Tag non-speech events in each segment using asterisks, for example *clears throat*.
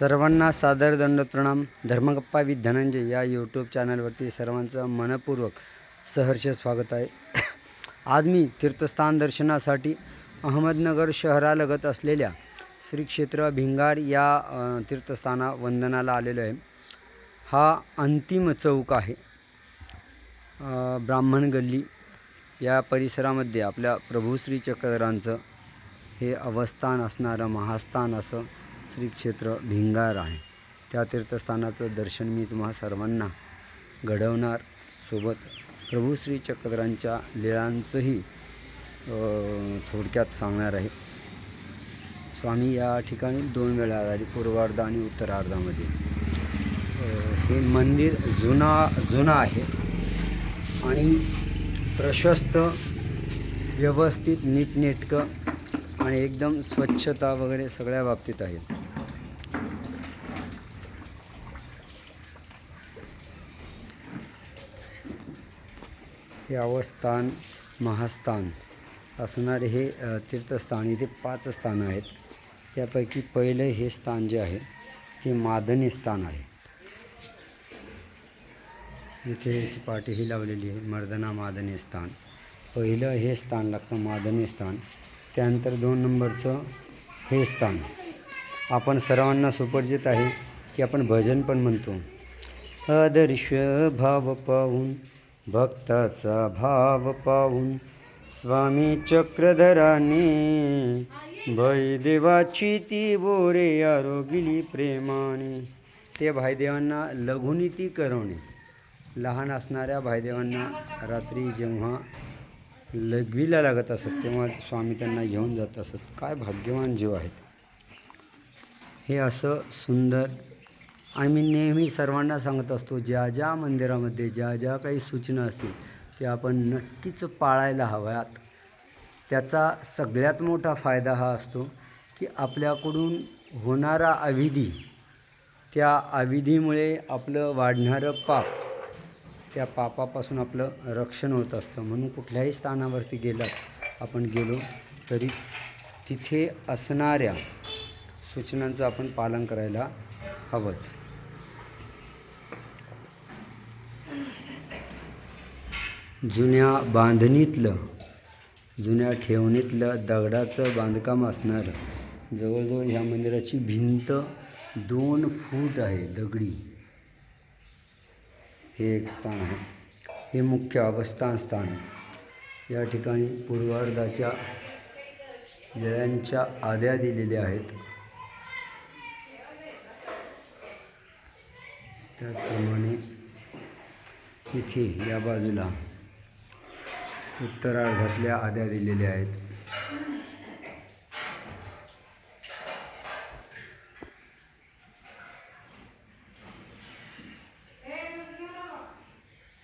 सर्वांना सादर दंड प्रणाम. धर्मगप्पा विथ धनंजय या यूट्यूब चॅनलवरती सर्वांचं मनपूर्वक सहर्ष स्वागत आहे. *coughs* आज मी तीर्थस्थान दर्शनासाठी अहमदनगर शहरालगत असलेल्या श्री क्षेत्र भिंगार या तीर्थस्थाना वंदनाला आलेलो आहे. हा अंतिम चौक आहे. ब्राह्मण गल्ली या परिसरामध्ये आपल्या प्रभू श्री चक्रधरांचं हे अवस्थान असणारं महास्थान असं श्री क्षेत्र भिंगार आहे. त्या तीर्थस्थानाचं दर्शन मी तुम्हा सर्वांना घडवणार. सोबत प्रभू श्री चक्रधरांच्या लीळांचंही थोडक्यात सांगणार आहे. स्वामी या ठिकाणी दोन वेळा आले पूर्वार्ध आणि उत्तरार्धामध्ये. हे मंदिर जुना जुनं आहे आणि प्रशस्त व्यवस्थित नीटनेटकं आणि एकदम स्वच्छता वगैरे सगळ्या बाबतीत आहे यावं स्थान महास्थान असणारे हे तीर्थस्थान इथे पाच स्थानं आहेत. त्यापैकी पहिलं हे स्थान जे आहे ते मादनी स्थान आहे. इथे याची पाटीही लावलेली आहे मर्दना मादनी स्थान. पहिलं हे स्थान लागतं मादनी स्थान. त्यानंतर दोन नंबरचं हे स्थान. आपण सर्वांना सुपरिचित आहे की आपण भजन पण म्हणतो. आदर्श भाव पाहून भक्ताचा भाव पाहून स्वामी चक्रधराने भयदेवाची ती बोरे आरोगिली प्रेमाने. ते भाईदेवांना लघुनीती करवणे. लहान असणाऱ्या भाईदेवांना रात्री जेव्हा लघवीला लागत असत तेव्हा स्वामी त्यांना घेऊन जात असत. काय भाग्यवान जीव आहेत. हे असं सुंदर आणि मी नेहमी सर्वांना सांगत असतो ज्या ज्या मंदिरामध्ये ज्या ज्या काही सूचना असतील त्या आपण नक्कीच पाळायला हव्यात. त्याचा सगळ्यात मोठा फायदा हा असतो की आपल्याकडून होणारा अविधी त्या अविधीमुळे आपलं वाढणारं पाप त्या पापापासून आपलं रक्षण होत असतं. म्हणून कुठल्याही स्थानावरती गेलं आपण गेलो तरी तिथे असणाऱ्या सूचनांचं आपण पालन करायला हवंच. जुन्या बांधणीतलं जुन्या ठेवणीतलं दगडाचं बांधकाम असणारं. जवळजवळ ह्या मंदिराची भिंत दोन फूट आहे दगडी. हे एक स्थान आहे. हे मुख्य अवस्थान स्थान. या ठिकाणी पूर्वार्धाच्या वेळांच्या आद्या दिलेल्या आहेत. त्याचप्रमाणे इथे या बाजूला उत्तरार्धातल्या आद्या दिलेल्या आहेत.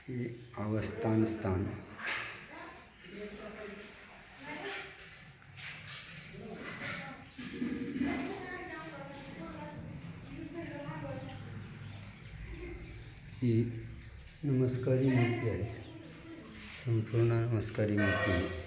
हे अवस्थान स्थान ही नमस्कारी मूर्ती आहे संपूर्ण मूर्ती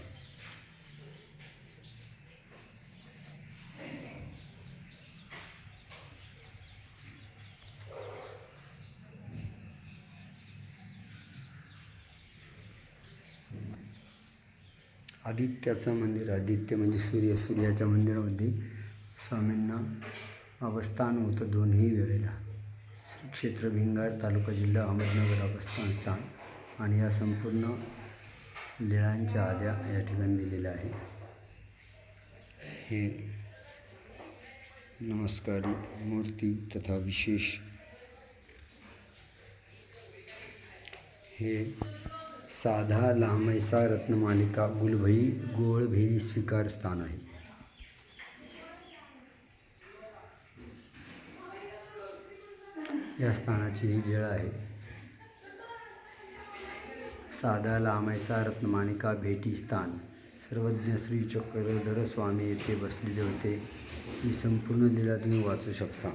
आदित्याचं मंदिर आदित्य म्हणजे सूर्य सूर्याच्या मंदिरामध्ये स्वामींना अवस्थान होतं दोन्ही वेळेला. श्री क्षेत्र भिंगार तालुका जिल्हा अहमदनगर अवस्थान स्थान. आणि या संपूर्ण लिळांच्या आद्या या ठिकाणी दिलेल्या आहे. हे नमस्कारी मूर्ती तथा विशेष हे साधा लांबैसा रत्नमालिका गुलभई गोळभेरी स्वीकार स्थान आहे. या स्थानाची ही वेळ आहे. साधा लांबैसा रत्नमानिका भेटी स्थान. सर्वज्ञ श्री चक्रधर स्वामी येथे बसलेले होते. ही संपूर्ण लीला तुम्ही वाचू शकता.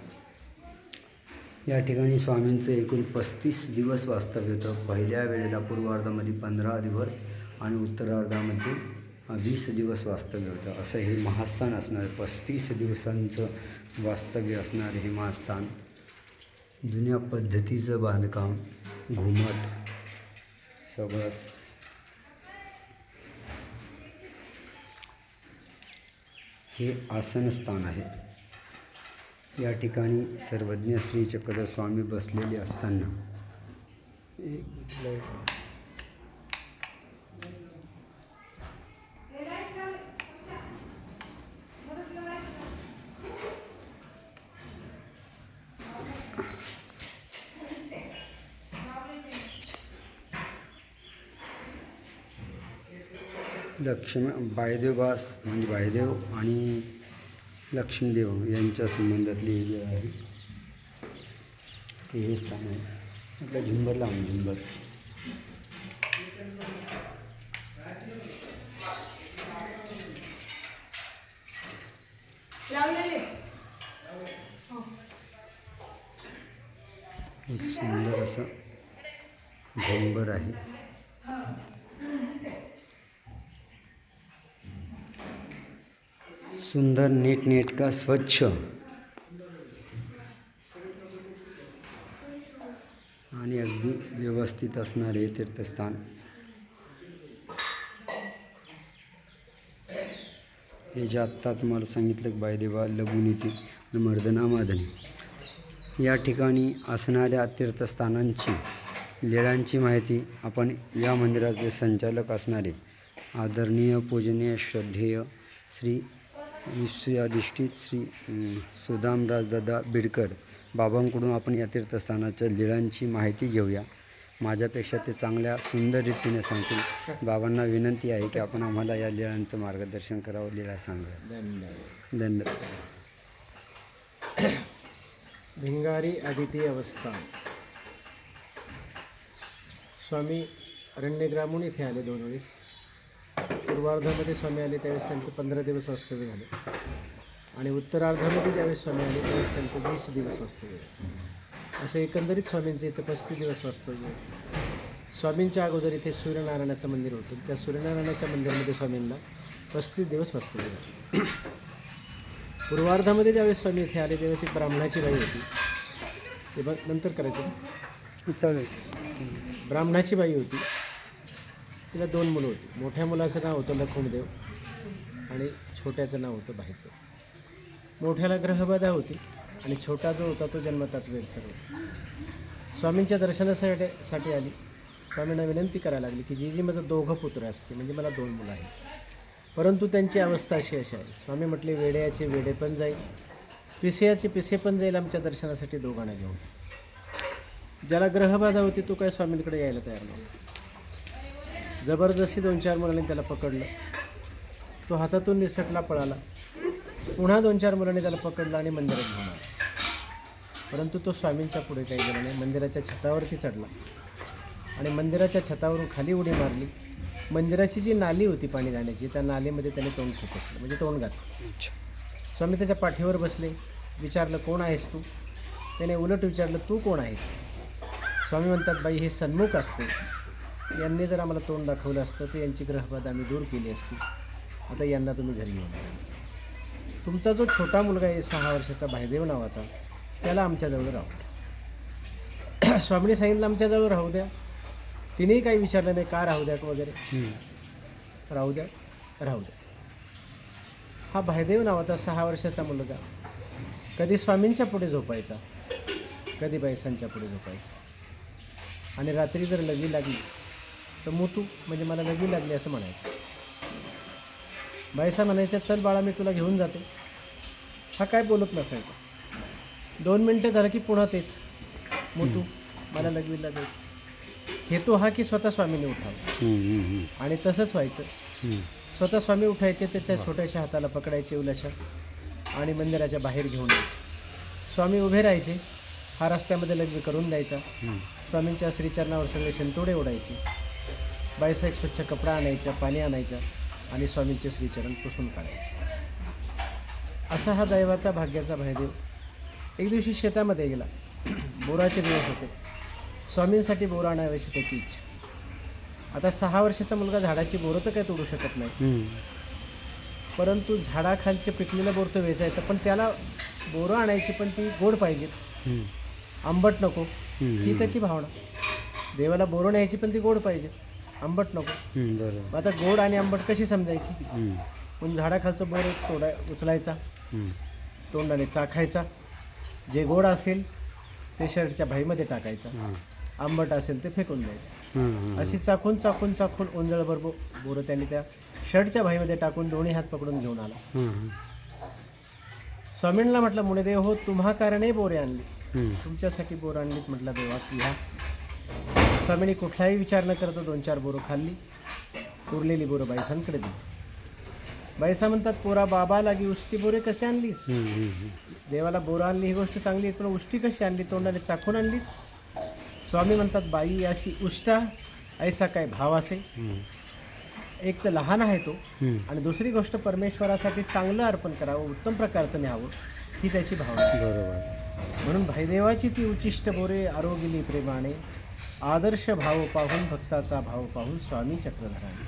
या ठिकाणी स्वामींचं एकूण पस्तीस दिवस वास्तव्य होतं. पहिल्या वेळेला पूर्वार्धामध्ये पंधरा दिवस आणि उत्तरार्धामध्ये वीस दिवस वास्तव्य होतं. असं हे महास्थान असणार. पस्तीस दिवसांचं वास्तव्य असणारे हे महास्थान. जुन्या पद्धतीचं बांधकाम घुमट सगळंच हे आसनस्थान आहे. या ठिकाणी सर्वज्ञ श्री चक्रस्वामी बसलेले असताना. लक्ष्मी बायदेवबास म्हणजे बायदेव आणि लक्ष्मीदेव यांच्या संबंधातली वेळ आहे ते हे स्थान आहे. आपल्या झुंबरला आहे झुंबर. हे सुंदर असं झुंबर आहे. सुंदर नीटनेटका स्वच्छ. आणि अगदी व्यवस्थित असणारे तीर्थस्थान. हे जे आत्ता तुम्हाला सांगितलं की बायदेवा लघुनीती मर्दना मादनी या ठिकाणी असणाऱ्या तीर्थस्थानांची लीळांची माहिती आपण या मंदिराचे संचालक असणारे आदरणीय पूजनीय श्रद्धेय श्री विश्वयाधिष्ठित श्री सुदामराजदादा बिडकर बाबांकडून आपण या तीर्थस्थानाच्या लीळांची माहिती घेऊया. माझ्यापेक्षा ते चांगल्या सुंदर रीतीने सांगतील. बाबांना विनंती आहे की आपण आम्हाला या लीळांचं मार्गदर्शन करावं लीळा सांगा. धन्यवाद. भिंगारी अदिती अवस्था. स्वामी अरण्यग्रामून इथे आले दोन वेळेस. पूर्वार्धामध्ये स्वामी आले त्यावेळेस त्यांचं पंधरा दिवस वास्तव्य झाले. आणि उत्तरार्धामध्ये ज्यावेळेस स्वामी आले त्यावेळेस त्यांचं वीस दिवस वास्तव्य झालं. असं एकंदरीत स्वामींचं इथं पस्तीस दिवस वास्तव्य. स्वामींच्या अगोदर इथे सूर्यनारायणाचं मंदिर होतं. त्या सूर्यनारायणाच्या मंदिरामध्ये स्वामींना पस्तीस दिवस वास्तव्य झालं. पूर्वार्धामध्ये ज्यावेळेस स्वामी इथे आले त्यावेळेस एक ब्राह्मणाची बाई होती. ते बघ नंतर करायचं. चालेल. ब्राह्मणाची बाई होती. तिला दोन मुलं होती. मोठ्या मुलाचं नाव होतं लखुमदेव आणि छोट्याचं नाव होतं बाहिदेव मोठ्याला ग्रहबाधा होती आणि छोटा जो होता तो जन्मताच वेळसर होता. स्वामींच्या दर्शनासाठी साठी आली. स्वामींना विनंती करायला लागली की जी जी माझं दोघं पुत्र असते म्हणजे मला दोन मुलं आहेत. परंतु त्यांची अवस्था अशी अशी आहे. स्वामी म्हटले वेड्याचे वेडे पण जाईल पिसेयाचे पिसे पण जाईल आमच्या दर्शनासाठी दोघांना घेऊन. ज्याला ग्रहबाधा होती तो काय स्वामींकडे यायला तयार नव्हता. जबरदस्ती दोन चार मुलांनी त्याला पकडलं. तो हातातून निसटला पळाला. पुन्हा दोन चार मुलांनी त्याला पकडलं आणि मंदिरात घेऊन आला. परंतु तो स्वामींच्या पुढे काही गेला नाही. मंदिराच्या छतावरती चढला. आणि मंदिराच्या छतावरून खाली उडी मारली. मंदिराची जी नाली होती पाणी जाण्याची त्या नालीमध्ये त्याने तोंड खुपसलं. म्हणजे तोंड घातलं. स्वामी त्याच्या पाठीवर बसले. विचारलं कोण आहेस तू? त्याने उलट विचारलं तू कोण आहेस? स्वामी म्हणतात बाई हे सन्मुख असते. यांनी जर आम्हाला तोंड दाखवलं असतं तर यांची ग्रहबाधा आम्ही दूर केली असती. आता यांना तुम्ही घरी घेऊन. तुमचा जो छोटा मुलगा आहे सहा वर्षाचा भाईदेव नावाचा त्याला आमच्याजवळ राहू *clears throat* स्वामीने सांगितलं आमच्याजवळ राहू द्या. तिनेही काही विचारलं नाही का राहू द्या वगैरे? राहू द्या राहू द्या. हा भाईदेव नावाचा सहा वर्षाचा मुलगा कधी स्वामींच्या पुढे झोपायचा कधी बैसांच्या पुढे झोपायचा. आणि रात्री जर लगी लागली तर मोतू म्हणजे मला लगी लागली असं म्हणायचं. बैसा म्हणायच्या चल बाळा मी तुला घेऊन जाते. हा काय बोलत नसायचा. दोन मिनटं झालं की पुन्हा तेच. मोतू मला लगवी लागेल. हेतू हा की स्वतः स्वामीने उठावं. आणि तसंच व्हायचं. स्वतः स्वामी उठायचे त्याच्या छोट्याशा हाताला पकडायचे उलाशा आणि मंदिराच्या बाहेर घेऊन यायचे. स्वामी उभे राहायचे. हा रस्त्यामध्ये लग्न करून द्यायचा. स्वामींच्या श्रीचरणावर सगळे शिंतोडे ओढायचे. बाईसा एक स्वच्छ कपडा आणायचा पाणी आणायचा आणि स्वामींचे श्रीचरण पुसून काढायचे. असा हा दैवाचा भाग्याचा भाईदेव एक दिवशी शेतामध्ये गेला. बोराचे दिवस होते. स्वामींसाठी बोरा आणाव्याची त्याची इच्छा. आता सहा वर्षाचा मुलगा झाडाची बोरं तर काय तोडू शकत नाही. परंतु झाडाखालचे पिकलेलं बोर तर वेचायचं पण त्याला बोरं आणायची पण ती गोड पाहिजेत. आंबट नको. ही त्याची भावना. देवाला बोरं न्यायची पण ती गोड पाहिजे. आंबट नको हम्म, बरोबर आता गोड आणि आंबट कशी समजायची हम्म. पण झाडाखालचं बोर तोडाय उचलायचा हम्म. तोंडाने चाखायचा जे गोड असेल ते शर्टच्या भाईमध्ये टाकायचा हां. आंबट असेल ते फेकून द्यायचं. अशी चाकून चाकून चाकून ओंजळभर बो बोरं त्यांनी त्या शर्टच्या भाईमध्ये टाकून दोन्ही हात पकडून घेऊन आला. स्वामींना म्हटलं मुनिदेव हो तुम्हा कारणे बोरे आणली हम्म. तुमच्यासाठी बोरं आणलीत म्हटलं देवा की ह्या स्वामींनी कुठलाही विचार न करता दोन चार बोरं खाल्ली उरलेली बोरं बाईसांकडे दिली बाईसा म्हणतात पोरा बाबा लागी उष्टी बोरे कसे आणलीस. देवाला बोरं आणली ही गोष्ट चांगली आहे पण उष्टी कशी आणली तोंडाने चाखून आणलीस स्वामी म्हणतात बाई अशी उष्टा ऐसा काय भाव असे. एक तर लहान आहे तो. आणि दुसरी गोष्ट परमेश्वरासाठी चांगलं अर्पण करावं उत्तम प्रकारचं न्यावं ही त्याची भावना. बरोबर म्हणून भाईदेवाची ती उचिष्ट बोरे आरोगिली प्रेमाने आदर्श भाव पाहून भक्ताचा भाव पाहून स्वामी चक्रधराने.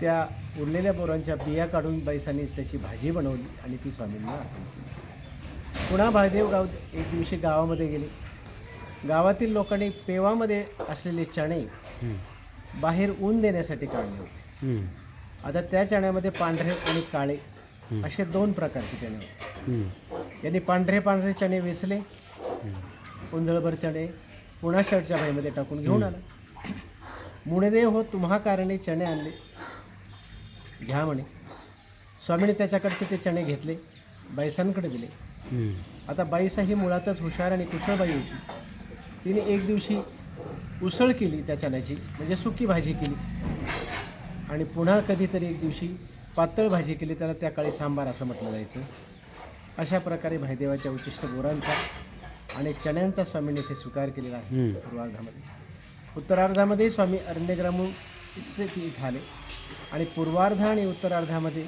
त्या उरलेल्या बोरांच्या बिया काढून बैसांनी त्याची भाजी बनवली आणि ती स्वामींना अर्पण केली. पुन्हा भाईदेव गाव एक दिवशी गावामध्ये गेले. गावातील लोकांनी पेवामध्ये असलेले चणे. बाहेर ऊन देण्यासाठी काढले होते. आता त्या चण्यामध्ये पांढरे आणि काळे असे दोन प्रकारचे चणे होते. यांनी पांढरे पांढरे चणे वेचले. उंजळभर चणे पुन्हा शर्टच्या भाईमध्ये टाकून घेऊन आला. मुनेदेव हो तुम्हा कारणे चणे आणले. घ्या म्हणे. स्वामीने त्याच्याकडचे ते चणे घेतले बाईसांकडे दिले. आता बाईसा ही मुळातच हुशार आणि कुशळबाई होती. तिने एक दिवशी उसळ केली त्या चण्याची म्हणजे सुकी भाजी केली. आणि पुन्हा कधीतरी एक दिवशी पातळ भाजी केली त्याला त्या काळी सांबार असं म्हटलं जायचं. अशा प्रकारे भाईदेवाच्या उच्चिष्ट बोरांचा आणि चण्यांचा स्वामीने इथे स्वीकार केलेला आहे. पूर्वार्धामध्ये उत्तरार्धामध्ये स्वामी अरण्यग्रामून इथे ती इथं आले आणि पूर्वार्ध आणि उत्तरार्धामध्ये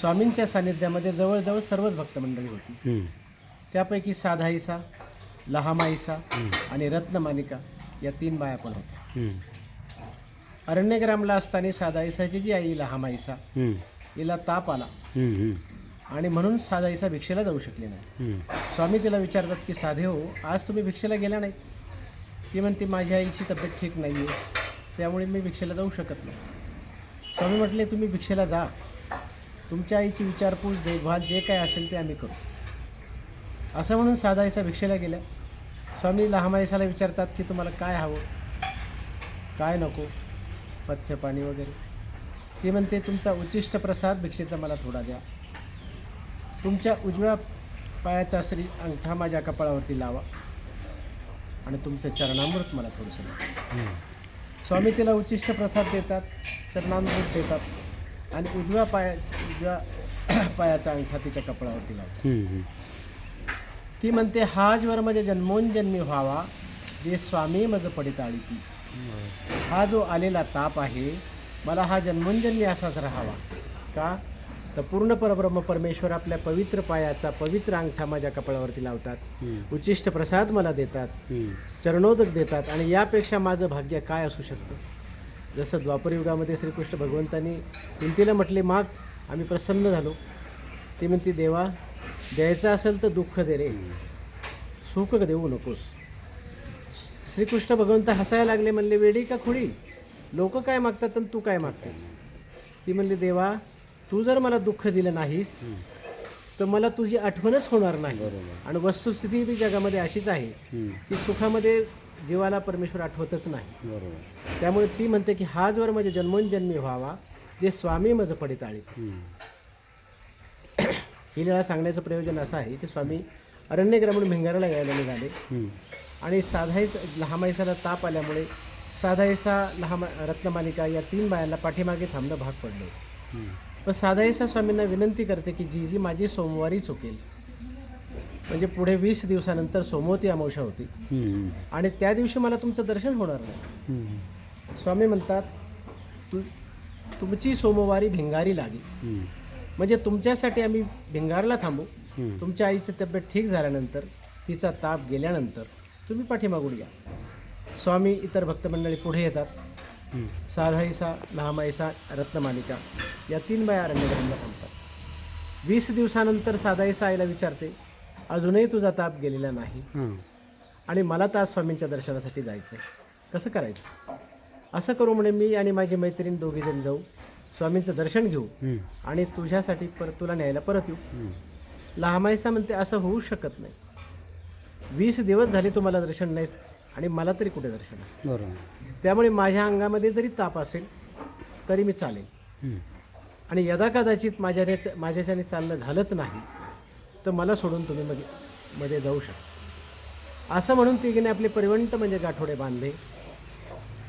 स्वामींच्या सानिध्यामध्ये जवळजवळ सर्वच भक्तमंडळी होती. त्यापैकी साधाईसा लहामाईसा आणि रत्नमानिका या तीन बाया पण होत्या. अरण्यग्रामला असताना साधाईसाची जी आई लहामाईसा. हिला ताप आला. आणि म्हणून साधाईसा भिक्षेला जाऊ शकली नाही. स्वामी तिला विचारतात की साधे हो आज तुम्ही भिक्षेला गेला नाही? ती म्हणते माझ्या आईची तब्येत ठीक नाही आहे त्यामुळे मी भिक्षेला जाऊ शकत नाही. स्वामी म्हटले तुम्ही भिक्षेला जा. तुमच्या आईची विचारपूस देखभाल जे काय असेल ते आम्ही करू. असं म्हणून साधाईसा भिक्षेला गेल्या. स्वामी लहामाईसाला विचारतात की तुम्हाला काय हवं? काय नको? पथ्य पाणी वगैरे? ती म्हणते तुमचा उच्चिष्ट प्रसाद भिक्षेचा मला थोडा द्या. तुमच्या उजव्या पायाचा श्री अंगठा माझ्या कपाळावरती लावा. आणि तुमचं चरणामृत मला थोडंसं. स्वामी तिला उच्चिष्ट प्रसाद देतात चरणामृत देतात आणि उजव्या पाया उजव्या *clears throat* पायाचा अंगठा तिच्या कपाळावरती लावतात. ती म्हणते हाच वर माझ्या जन्मोनजन्मी व्हावा जे स्वामी मज पडित ती हा जो आलेला ताप आहे मला हा जन्मोनजन्मी असाच राहावा. का? तर पूर्ण परब्रह्म परमेश्वर आपल्या पवित्र पायाचा पवित्र अंगठा माझ्या कपाळावरती लावतात. उच्चिष्ट प्रसाद मला देतात. चरणोदक देतात आणि यापेक्षा माझं भाग्य काय असू शकतं? जसं द्वापरयुगामध्ये श्रीकृष्ण भगवंतांनी कुंतीला म्हटले माग. आम्ही प्रसन्न झालो. ती म्हणती देवा द्यायचं असेल तर दुःख दे रे. सुख देऊ नकोस. श्रीकृष्ण भगवंत हसायला लागले म्हणले वेडी का खुडी? लोक काय मागतात आणि तू काय मागते? ती म्हणली देवा तू जर मला दुःख दिलं नाहीस तर मला तुझी आठवणच होणार नाही. आणि वस्तुस्थिती बी जगामध्ये अशीच आहे. की सुखामध्ये जीवाला परमेश्वर आठवतच नाही बरोबर त्यामुळे ती म्हणते की हा जर माझे जन्मोनजन्मी व्हावा जे स्वामी माझं पडित आळीत. ही *clears throat* लीळा सांगण्याचं प्रयोजन असं आहे की स्वामी अरण्यग्रामीण भिंगाराला यायला निघाले. आणि साधाईस लहामाईसाला ताप आल्यामुळे साधाईसा लहामा रत्नमालिका या तीन बायांना पाठीमागे थांबणं भाग पडलं पण साधाईसा स्वामींना विनंती करते की जी जी माझी सोमवारी चुकेल म्हणजे पुढे वीस दिवसानंतर सोमवती अमावस्या होती. आणि त्या दिवशी मला तुमचं दर्शन होणार नाही. स्वामी म्हणतात तू तुमची सोमवारी भिंगारी लागी हम्म. म्हणजे तुमच्यासाठी आम्ही भिंगारला थांबू. तुमच्या आईची तब्येत ठीक झाल्यानंतर तिचा ताप गेल्यानंतर तुम्ही पाठीमागून या स्वामी इतर भक्तमंडळी पुढे येतात. साधाईसा लहामाईसा रत्नमालिका या तीन बाया अरण्यग्रहणला थांबतात. वीस दिवसानंतर साधाईसा आईला विचारते अजूनही तुझा ताप गेलेला नाही? आणि मला तर आज स्वामींच्या दर्शनासाठी जायचं आहे कसं करायचं? असं करू म्हणे मी आणि माझी मैत्रीण दोघीजण जाऊ. स्वामींचं दर्शन घेऊ. आणि तुझ्यासाठी परत तुला न्यायला परत येऊ. लहामाईसा म्हणते असं होऊ शकत नाही. वीस दिवस झाले तुम्हाला दर्शन नाही आणि मला तरी कुठे दर्शन बरोबर. त्यामुळे माझ्या अंगामध्ये जरी ताप असेल तरी मी चालेल. आणि यदा कदाचित माझ्याने माझ्याच्याने चालणं झालंच नाही तर मला सोडून तुम्ही मध्ये मध्ये जाऊ शकता असं म्हणून तिघीने आपले परिवंट म्हणजे गाठोडे बांधले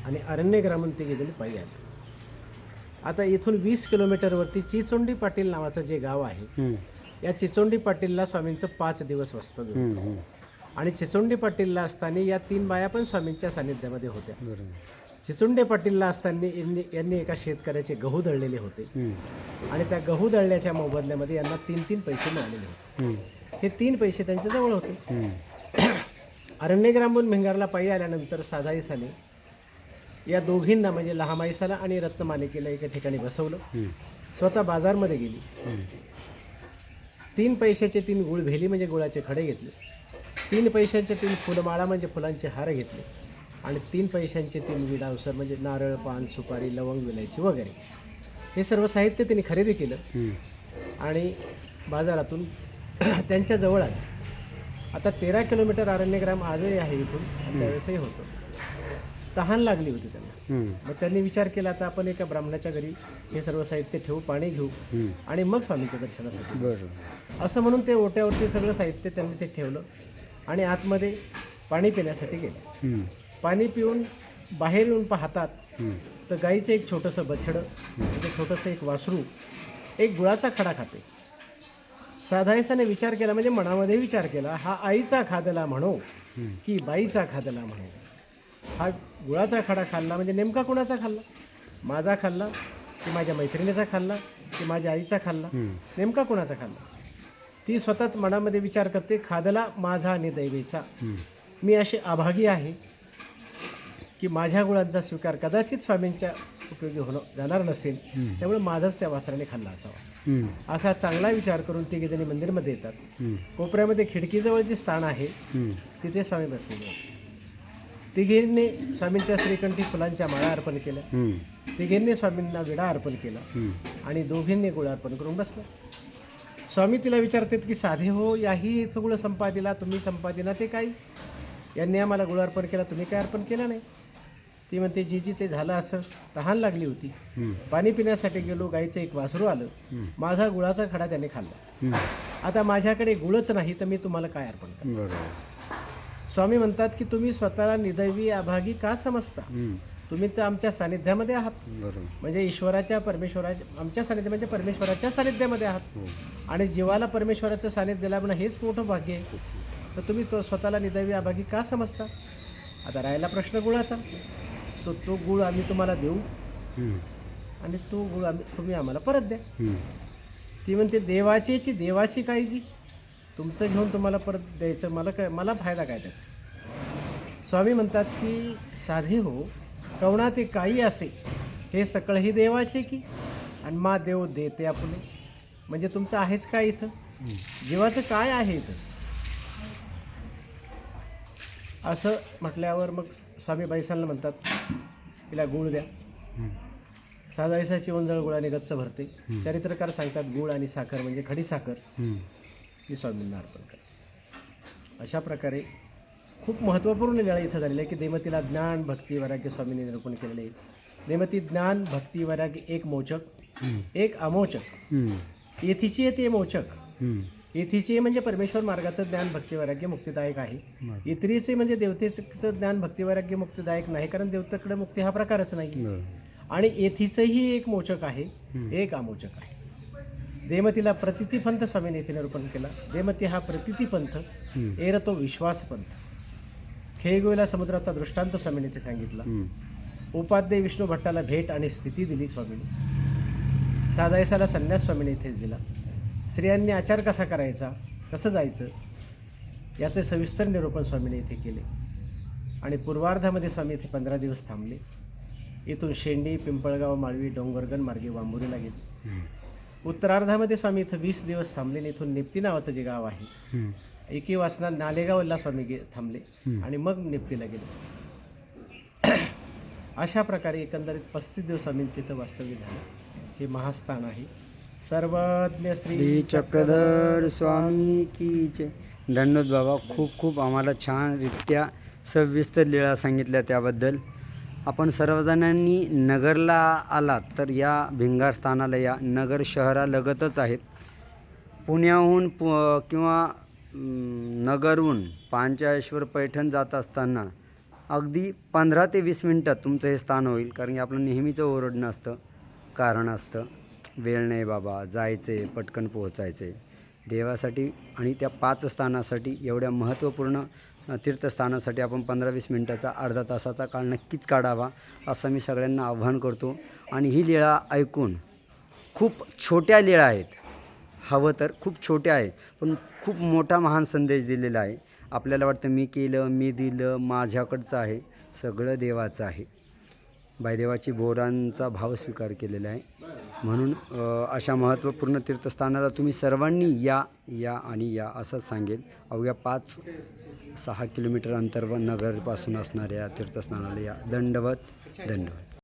आणि अरण्य ग्रामून तिघीजणी पायी आले आता इथून वीस किलोमीटरवरती चिचोंडी पाटील नावाचं जे गाव आहे. या चिचोंडी पाटीलला स्वामींचं पाच दिवस वसतं होतं. हं. आणि चिचोंडी पाटीलला असताना या तीन बाया पण स्वामींच्या सानिध्यामध्ये होत्या चिचोंडे पाटीलला असताना यांनी यांनी एका शेतकऱ्याचे गहू दळलेले होते. आणि त्या गहू दळण्याच्या मोबदल्यामध्ये यांना तीन तीन पैसे मिळालेले होते हं. तीन पैसे त्यांच्याजवळ होते. *clears throat* अरण्यग्रामून भिंगारला पायी आल्यानंतर साजाईसाने या दोघींना म्हणजे लहामाईसाला आणि रत्नमालिकेला एका ठिकाणी बसवलं. स्वतः बाजारमध्ये गेली. तीन पैशाचे तीन गुळ भेली म्हणजे गुळाचे खडे घेतले तीन पैशांचे तीन फुलमाळा म्हणजे फुलांचे हार घेतले. आणि तीन पैशांचे तीन विडावसर म्हणजे नारळ पान सुपारी लवंग विलायची वगैरे. हे सर्व साहित्य त्यांनी खरेदी केलं. आणि बाजारातून *clears throat* त्यांच्या जवळ आले. आता तेरा किलोमीटर अरण्यग्राम आजही आहे इथून. त्यावेळेसही होतं. तहान लागली होती त्यांना. मग त्यांनी विचार केला आता आपण एका ब्राह्मणाच्या घरी हे सर्व साहित्य ठेवू पाणी घेऊ. आणि मग स्वामीच्या दर्शनासाठी. असं म्हणून ते ओट्यावरती सगळं साहित्य त्यांनी ते ठेवलं. आणि आतमध्ये पाणी पिण्यासाठी गेले. पाणी पिऊन बाहेर येऊन पाहतात. तर गाईचं एक छोटंसं बछडं म्हणजे छोटंसं एक वासरू एक गुळाचा खडा खाते. साधायसाने विचार केला म्हणजे मनामध्ये विचार केला हा आईचा खादला म्हणो की बाईचा खादला म्हणो. हा गुळाचा खडा खाल्ला म्हणजे नेमका कुणाचा खाल्ला? माझा खाल्ला की माझ्या मैत्रिणीचा खाल्ला की माझ्या आईचा खाल्ला. नेमका कुणाचा खाल्ला? ती स्वतःच मनामध्ये विचार करते खादला माझा आणि दैवेचा. मी अशी आभागी आहे की माझ्या गुळांचा स्वीकार कदाचित स्वामींच्या उपयोगी होणं जाणार नसेल त्यामुळे माझाच त्या वासराने खाल्ला असावा. असा चांगला विचार करून तिघेजणी मंदिरमध्ये येतात. कोपऱ्यामध्ये खिडकीजवळ जे स्थान आहे. तिथे स्वामी बसलेले होते तिघींनी स्वामींच्या श्रीकंठी फुलांच्या माळा अर्पण केल्या. तिघींनी स्वामींना विडा अर्पण केला. आणि दोघींनी गुळ अर्पण करून बसला स्वामी तिला विचारतात की साधे हो याही गुळ संपादिला तुम्ही संपादिना ते काय यांनी आम्हाला गुळ अर्पण केला तुम्ही काय अर्पण केलं नाही? ती म्हणते जी जी ते झालं असं तहान लागली होती. पाणी पिण्यासाठी गेलो गाईचं एक वासरू आलं. माझा गुळाचा खडा त्याने खाल्ला. आता माझ्याकडे गुळच नाही तर मी तुम्हाला काय अर्पण स्वामी म्हणतात की तुम्ही स्वतःला निदैवी अभागी का समजता. तुम्ही तर आमच्या सानिध्यामध्ये आहात. बरोबर. म्हणजे ईश्वराच्या परमेश्वराच्या आमच्या सानिध्य म्हणजे परमेश्वराच्या सानिध्यामध्ये आहात. हो. आणि जीवाला परमेश्वराचं सानिध्य लाभणं हेच मोठं भाग्य आहे. तर तुम्ही तो स्वतःला निदैवी अभागी का समजता? आता राहिला प्रश्न गुळाचा. तो तो गुळ आम्ही तुम्हाला देऊ. आणि तो गुळ आम्ही तुम्ही आम्हाला परत द्या. ती म्हणते देवाचीची देवाची काळजी. तुमचं घेऊन तुम्हाला परत द्यायचं. मला काय मला फायदा काय त्याचा? स्वामी म्हणतात की साधे हो कवणा ते काही असे. हे सकळही देवाचे की? आणि मा देव देते आपले. म्हणजे तुमचं आहेच काय इथं? जीवाचं काय आहे इथं? असं म्हटल्यावर मग स्वामी बैसांना म्हणतात तिला गुळ द्या. साधायसाची ओंजळ गुळाने गच्च भरते. चरित्रकार सांगतात गुळ आणि साखर म्हणजे खडी साखर. हं. ही स्वामींना अर्पण करते. अशा प्रकारे खूप महत्त्वपूर्ण लिळा इथं झालेलं आहे की देमतीला ज्ञान भक्ती वैराग्य स्वामींनी निरूपण केलेले आहे. देमती ज्ञान भक्ती वैराग्य एक मोचक एक अमोचक. येथीची आहे ते मोचक. येथीचे म्हणजे परमेश्वर मार्गाचं ज्ञान भक्ती वैराग्य मुक्तिदायक आहे. इतरीचे म्हणजे देवतेचं ज्ञान भक्ती वैराग्य मुक्तिदायक नाही कारण देवतेकडे मुक्ती हा प्रकारच नाही. आणि येथीचंही एक मोचक आहे एक अमोचक आहे. देमतीला प्रतिती पंथ स्वामीने येथे निरूपण केला. देमती हा प्रतिती पंथ हं. एर तो विश्वास पंथ खेळगोईला समुद्राचा दृष्टांत स्वामीने ते सांगितला. हं. उपाध्ये विष्णू भट्टाला भेट आणि स्थिती दिली स्वामीने. सादायसाला संन्यास स्वामीने इथेच दिला. स्त्रियांनी आचार कसा करायचा? कसं जायचं? याचे सविस्तर निरूपण स्वामीने इथे केले. आणि पूर्वार्धामध्ये स्वामी इथे पंधरा दिवस थांबले. इथून शेंडी पिंपळगाव माळवी डोंगरगण मार्गे वांबुरीला गेले. उत्तरार्धामध्ये स्वामी इथं वीस दिवस थांबले आणि इथून निप्ती नावाचं जे गाव आहे. एकी वासना नालेगावला स्वामी गे थांबले. आणि मग निप्तीला गेले. *clears throat* अशा प्रकारे एकंदरीत पस्तीस दिवस स्वामींचे इथं वास्तव्य झालं. हे महास्थान आहे. सर्वज्ञ श्री चक्रधर स्वामी की जय. दंडोत बाबा खूप खूप आम्हाला छानरित्या सविस्तर लीळा सांगितल्या त्याबद्दल. आपण सर्वजणांनी नगरला आलात तर या भिंगार स्थानाला या नगर शहरालगतच आहे पुण्याहून पु किंवा नगरहून पांचाळेश्वर पैठण जात असताना अगदी पंधरा ते वीस मिनटात तुमचं हे स्थान होईल कारण की आपलं नेहमीचं ओरडणं असतं कारण असतं वेळ नाही बाबा जायचं आहे पटकन पोहोचायचे. देवासाठी आणि त्या पाच स्थानासाठी एवढ्या महत्त्वपूर्ण तीर्थस्थानासाठी आपण पंधरा वीस मिनटाचा अर्धा तासाचा काळ नक्कीच काढावा असं मी सगळ्यांना आव्हान करतो. आणि ही लीळा ऐकून खूप छोट्या लीळा आहेत. हवं तर खूप छोटे आहे पण खूप मोठा महान संदेश दिलेला आहे. आपल्याला वाटतं मी केलं मी दिलं माझ्याकडचं आहे सगळं देवाचं आहे. बायदेवाची बोरांचा भाव स्वीकार केलेला आहे. म्हणून अशा महत्त्वपूर्ण तीर्थस्थानाला तुम्ही सर्वांनी या या आणि या असंच सांगेल. अवघ्या पाच सहा किलोमीटर अंतर्वर नगरपासून असणाऱ्या तीर्थस्थानाला या. दंडवत दंडवत.